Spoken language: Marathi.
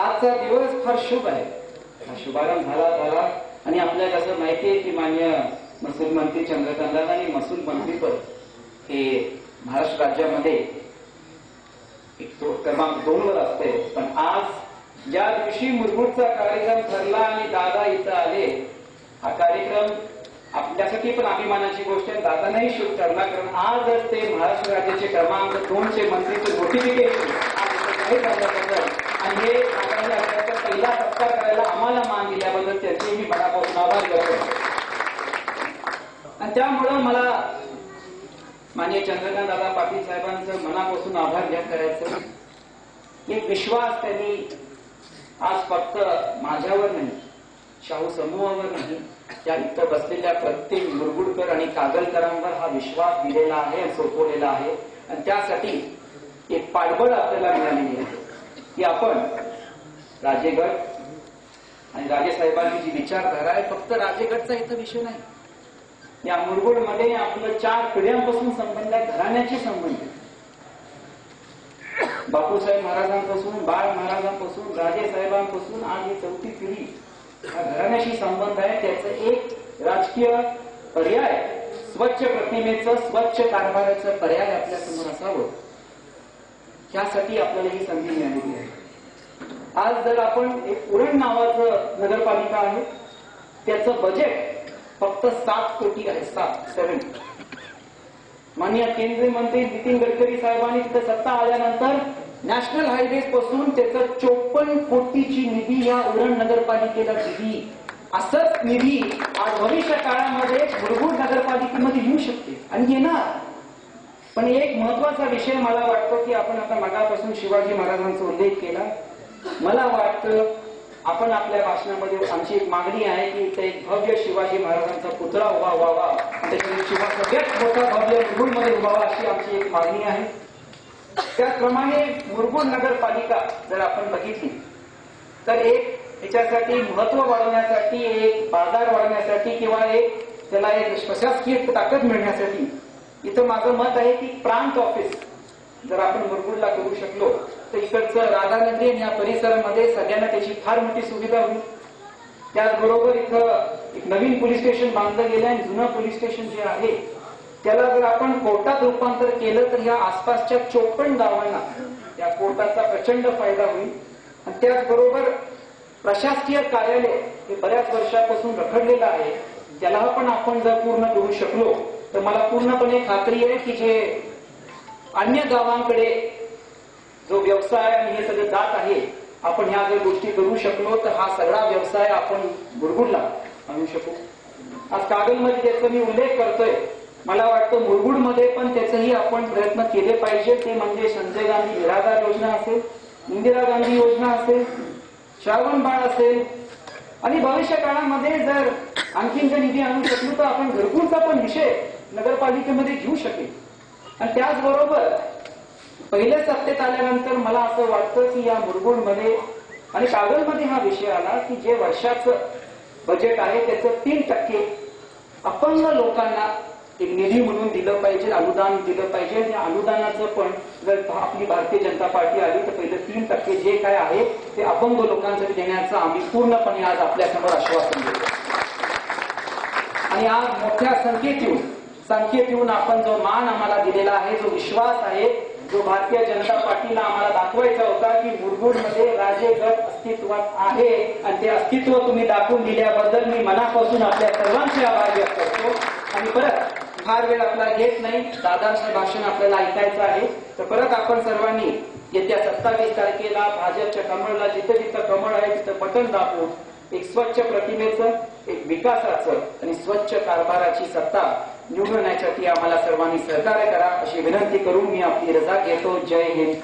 आजचा दिवस फार शुभ आहे. हा शुभारंभ झाला झाला. आणि आपल्याला असं माहिती आहे की मान्य महसूल मंत्री चंद्रकांत आणि महसूल मंत्रीपद हे महाराष्ट्र राज्यामध्ये क्रमांक दोन वर असते. पण आज ज्या दिवशी मुरगुडचा कार्यक्रम ठरला आणि दादा इथं आले हा कार्यक्रम आपल्यासाठी पण अभिमानाची गोष्ट आहे. दादानाही शुभ ठरला कारण आजच ते महाराष्ट्र राज्याचे क्रमांक दोनचे मंत्रीचे नोटिफिकेशन आणि हे पहिला करायला आम्हाला मान दिल्याबद्दल त्याचे मी मनापासून आभार करतो. आणि त्यामुळं मला मान्य चंद्रकांत दादा पाटील साहेबांचं मनापासून आभार व्यक्त करायचं. एक विश्वास त्यांनी आज फक्त माझ्यावर नाही शाहू समूहावर नाही त्या इथं बसलेल्या प्रत्येक मुरगुडकर आणि कागलकरांवर हा विश्वास दिलेला आहे सोपवलेला आहे. आणि त्यासाठी एक पाठबळ आपल्याला मिळालेली आहे. की आपण राजेगड आणि राजेसाहेबांची जी विचारधारा आहे फक्त राजेगडचा इथं विषय नाही. या मुरगुडमध्ये आपलं चार पिढ्यांपासून संबंध आहे घराण्याचे संबंध बापूसाहेब महाराजांपासून बाळ महाराजांपासून राजेसाहेबांपासून आज ही चौथी पिढी हा घराण्याशी संबंध आहे. त्याचं एक राजकीय पर्याय स्वच्छ प्रतिमेचं स्वच्छ कारभाराचं पर्याय आपल्यासमोर असावं. ह्यासाठी आपल्याला ही संधी मिळालेली आहे. आज जर आपण एक उरण नावाचं नगरपालिका आहे त्याचं बजेट फक्त सात कोटी आहे सात सेव्हन माननीय केंद्रीय मंत्री नितीन गडकरी साहेबांनी तिथे सत्ता आल्यानंतर नॅशनल हायवे पासून त्याचं चोपन्न कोटीची निधी या उरण नगरपालिकेला दिली. असंच निधी आज भविष्य काळामध्ये मुलभूत नगरपालिकेमध्ये येऊ शकते आणि येणार. पण एक महत्त्वाचा विषय मला वाटतो की आपण आता मगापासून शिवाजी महाराजांचा उल्लेख केला. मला वाटतं आपण आपल्या भाषणामध्ये आमची एक मागणी आहे की इथे एक भव्य शिवाजी महाराजांचा पुतळा उभा व्हावा. त्याच्यामध्ये शिवा सगळ्यात मोठा भव्य मुरुडमध्ये उभावा अशी आमची एक मागणी आहे. त्याचप्रमाणे मुरगुड नगरपालिका जर आपण बघितली तर एक त्याच्यासाठी महत्त्व वाढवण्यासाठी एक बाजार वाढवण्यासाठी किंवा एक त्याला एक प्रशासकीय ताकद मिळण्यासाठी इथं माझं मत आहे की प्रांत ऑफिस जर आपण मुरगुडला करू शकलो तर इकडचं राधानगरी आणि या परिसरामध्ये सगळ्यांना त्याची फार मोठी सुविधा होईल त्याचबरोबर इथं एक नवीन पोलीस स्टेशन बांधलं गेलं आणि जुनं पोलीस स्टेशन जे आहे त्याला जर आपण कोर्टात रूपांतर केलं तर या आसपासच्या चोपन्न गावांना या कोर्टाचा प्रचंड फायदा होईल. आणि त्याचबरोबर प्रशासकीय कार्यालय हे बऱ्याच वर्षापासून रखडलेलं आहे. त्याला पण आपण जर पूर्ण करू शकलो तर मला पूर्णपणे खात्री आहे की जे अन्य गावांकडे जो व्यवसाय आणि हे सगळं जात आहे आपण ह्या जर गोष्टी करू शकलो तर हा सगळा व्यवसाय आपण मुरगुडला आणू शकू. आज कागलमध्ये त्याचा मी उल्लेख करतोय. मला वाटतं मुरगुडमध्ये पण त्याचेही आपण प्रयत्न केले पाहिजे. ते म्हणजे संजय गांधी निराधार योजना असेल इंदिरा गांधी योजना असेल श्रावण बाळ असेल. आणि भविष्य काळामध्ये जर आणखीन जर निधी आणू शकलो तर आपण घरकुलचा पण विषय नगरपालिकेमध्ये घेऊ शकेल. आणि त्याचबरोबर पहिल्या सत्तेत आल्यानंतर मला असं वाटतं की या मुरगुडमध्ये आणि कागलमध्ये हा विषय आला की जे वर्षाचं बजेट आहे त्याचं तीन टक्के अपंग लोकांना एक निधी म्हणून दिलं पाहिजे अनुदान दिलं पाहिजे. आणि अनुदानाचं पण जर आपली भारतीय जनता पार्टी आली तर पहिलं तीन टक्के जे काय आहे ते अपंग लोकांसाठी देण्याचं आम्ही पूर्णपणे आज आपल्यासमोर आश्वासन देतो. आणि आज मोठ्या संख्येत येऊन संख्येत येऊन आपण जो मान आम्हाला दिलेला आहे जो विश्वास आहे जो भारतीय जनता पार्टीला आम्हाला दाखवायचा होता की मुरगुडमध्ये राजेगड अस्तित्वात आहे आणि ते अस्तित्व तुम्ही दाखवून दिल्याबद्दल मी मनापासून आपल्या सर्वांचे आभार व्यक्त करतो. आणि परत फार वेळ आपला घेत नाही दादांचं भाषण आपल्याला ऐकायचं आहे. तर परत आपण सर्वांनी येत्या सत्तावीस तारखेला भाजपच्या कमळला जिथं जिथं कमळ आहे तिथं बटन दाबून एक स्वच्छ प्रतिमेचं एक विकासाचं आणि स्वच्छ कारभाराची सत्ता निवडण्यासाठी आम्हाला सर्वांनी सहकार्य करा अशी विनंती करून मी आपली रजा घेतो. जय हिंद.